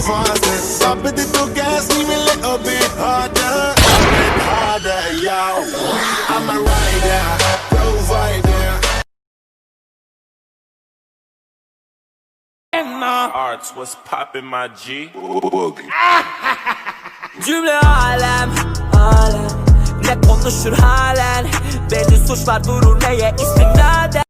faster. Stop at the two gas, leave me a little bit harder. A bit harder, yo. I'm a rider, provider. Arts was popping my G. Cümle alem, alem Ne konuşur halen Belli suçlar durur neye istimlade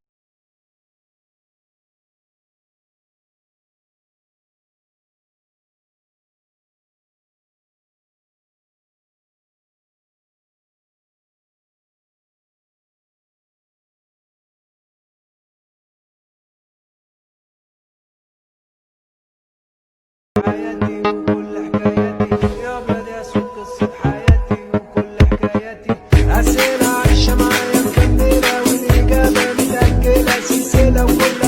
حياتي وكل حكاياتي يا قصة حياتي وكل حكاياتي. أسئلة عايشة معايا مكملة والإجابة سلسلة وكل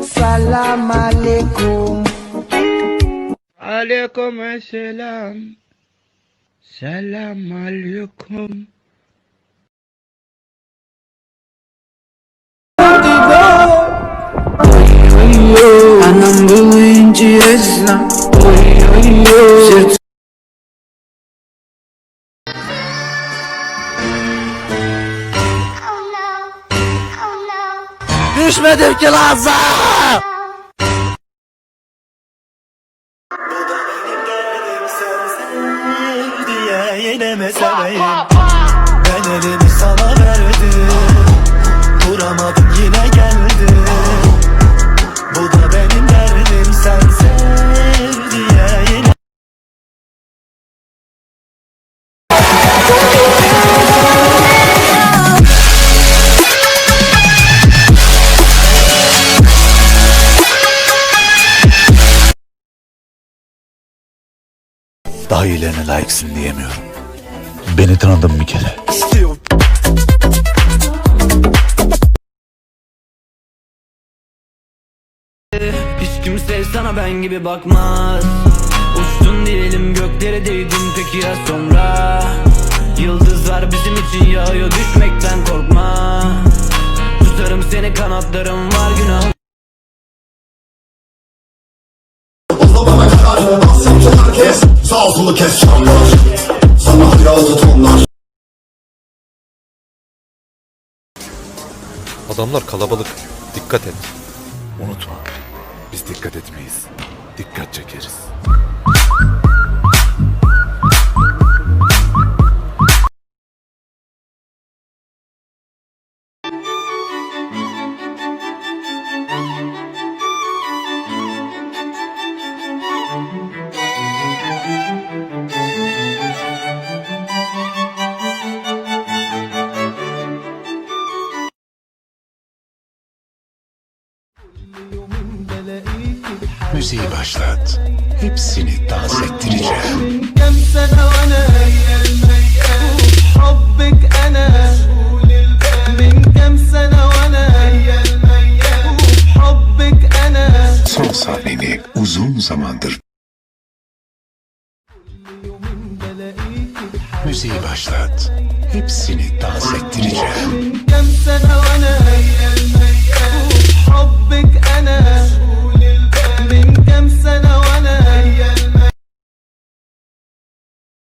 سلام عليكم. عليكم السلام. سلام عليكم. Ezlam Oy oy oy Sırt Oh no. Oh no. Düşmedim ki lanza diye Daha iyilerine layıksın diyemiyorum. Beni tanıdın bir kere. Hiç kimse sana ben gibi bakmaz. Uçtun diyelim göklere değdin. Peki ya sonra? Yıldızlar bizim için yağıyor düşmekten korkma. Tutarım seni kanatlarım var günah Sağ solu kes çamlar Sana biraz tonlar Adamlar kalabalık. Dikkat et. Unutma. Biz dikkat etmeyiz. Dikkat çekeriz. Müziği başlat. Hepsini dans ettireceğim. Son sahneni uzun zamandır Müziği başlat. Hepsini dans ettireceğim.